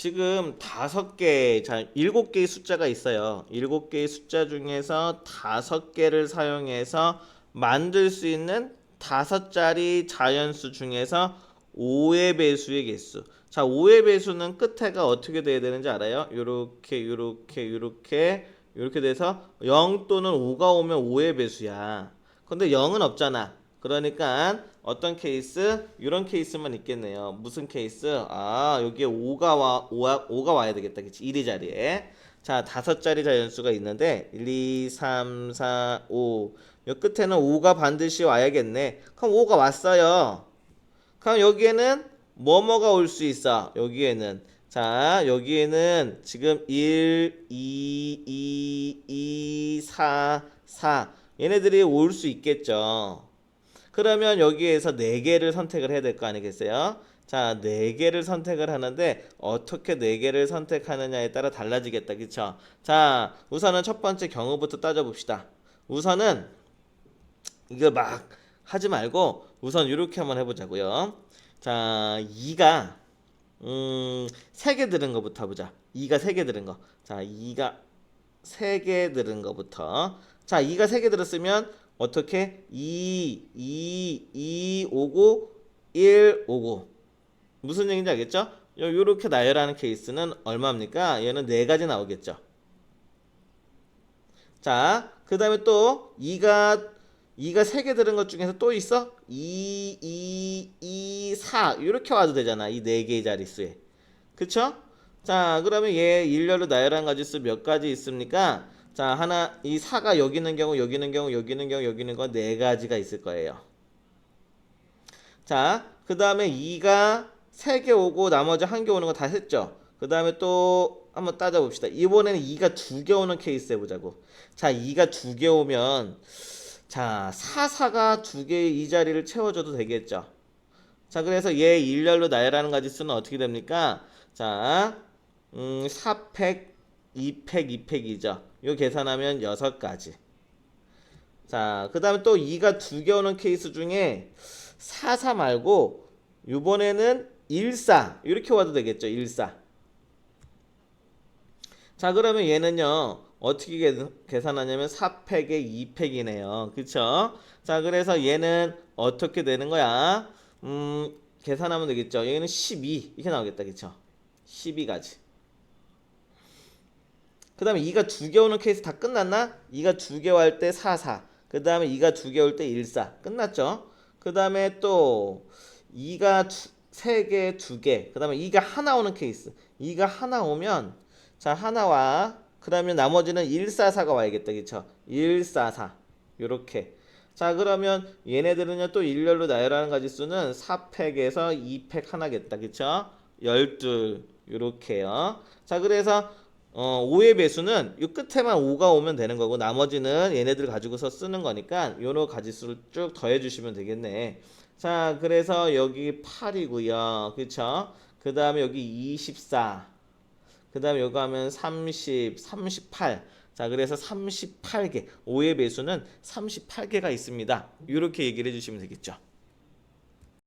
지금 다섯 개, 자, 일곱 개의 숫자가 있어요. 일곱 개의 숫자 중에서 다섯 개를 사용해서 만들 수 있는 다섯 자리 자연수 중에서 5의 배수의 개수. 자, 5의 배수는 끝에가 어떻게 돼야 되는지 알아요? 요렇게, 요렇게, 요렇게, 요렇게 돼서 0 또는 5가 오면 5의 배수야. 근데 0은 없잖아. 그러니까 어떤 케이스? 이런 케이스만 있겠네요. 무슨 케이스? 아, 여기에 5가 와 5가, 5가 와야 되겠다. 그치? 1위 자리에. 자, 다섯 자리 자연수가 있는데 1, 2, 3, 4, 5. 요 끝에는 5가 반드시 와야겠네. 그럼 5가 왔어요. 그럼 여기에는 뭐뭐가 올 수 있어? 여기에는 자, 여기에는 지금 1, 2, 2, 2, 4, 4 얘네들이 올 수 있겠죠. 그러면 여기에서 네 개를 선택을 해야 될 거 아니겠어요? 자, 네 개를 선택을 하는데 어떻게 네 개를 선택하느냐에 따라 달라지겠다. 그쵸? 자, 우선은 첫 번째 경우부터 따져봅시다. 우선은 이거 막 하지 말고 우선 이렇게 한번 해보자고요. 자, 2가 음, 3개 들은 거부터 보자. 2가 3개 들은 거. 자, 2가 3개 들은 거부터. 자, 2가 3개 들었으면 어떻게 2, 2, 2 오고 1 오고 무슨 얘기인지 알겠죠? 요- 요렇게 나열하는 케이스는 얼마입니까? 얘는 네 가지 나오겠죠. 자, 그 다음에 또 2가 2가 3개 들은 것 중에서 또 있어? 2, 2, 2, 4 이렇게 와도 되잖아. 이네 개의 자릿수에. 그쵸? 자, 그러면 얘 일렬로 나열한 가지수 몇 가지 있습니까? 자, 하나, 이 4가 여기 있는 경우, 여기 있는 경우, 여기 있는 경우, 여기 있는 거 네 가지가 있을 거예요. 자, 그 다음에 2가 3개 오고 나머지 한 개 오는 거 다 했죠? 그 다음에 또 한번 따져 봅시다. 이번에는 2가 2개 오는 케이스 해 보자고. 자, 2가 2개 오면 자, 4, 4가 두 개의 이 자리를 채워 줘도 되겠죠. 자, 그래서 얘 일렬로 나열하는 가지수는 어떻게 됩니까? 자, 음, 4팩, 2팩, 2팩이죠. 요 계산하면 6가지. 자, 그 다음에 또 2가 두개 오는 케이스 중에 4, 4 말고 이번에는 1, 4 이렇게 와도 되겠죠. 1, 4. 자, 그러면 얘는요. 어떻게 계- 계산하냐면 4팩에 2팩이네요. 그쵸? 자, 그래서 얘는 어떻게 되는 거야? 음, 계산하면 되겠죠. 얘는 12 이렇게 나오겠다. 그쵸? 12가지. 그 다음에 2가 두 개 오는 케이스 다 끝났나? 2가 두개올때 4, 4. 그 다음에 2가 두 개 올 때 1, 4. 끝났죠? 그 다음에 또 2가 세 개, 두 개. 그 다음에 2가 하나 오는 케이스. 2가 하나 오면 자 하나와 그러면 나머지는 144가 와야겠다. 그쵸? 144. 요렇게. 자 그러면 얘네들은요 또 일렬로 나열하는 가지수는 4팩에서 2팩 하나겠다. 그쵸? 12 요렇게요. 자 그래서 어, 5의 배수는 이 끝에만 5가 오면 되는 거고 나머지는 얘네들 가지고서 쓰는 거니까 요런 가지수를 쭉 더해 주시면 되겠네. 자, 그래서 여기 8이고요. 그쵸? 그 다음에 여기 24. 그 다음에 요거 하면 30, 38. 자, 그래서 38개. 5의 배수는 38개가 있습니다. 이렇게 얘기를 해주시면 되겠죠.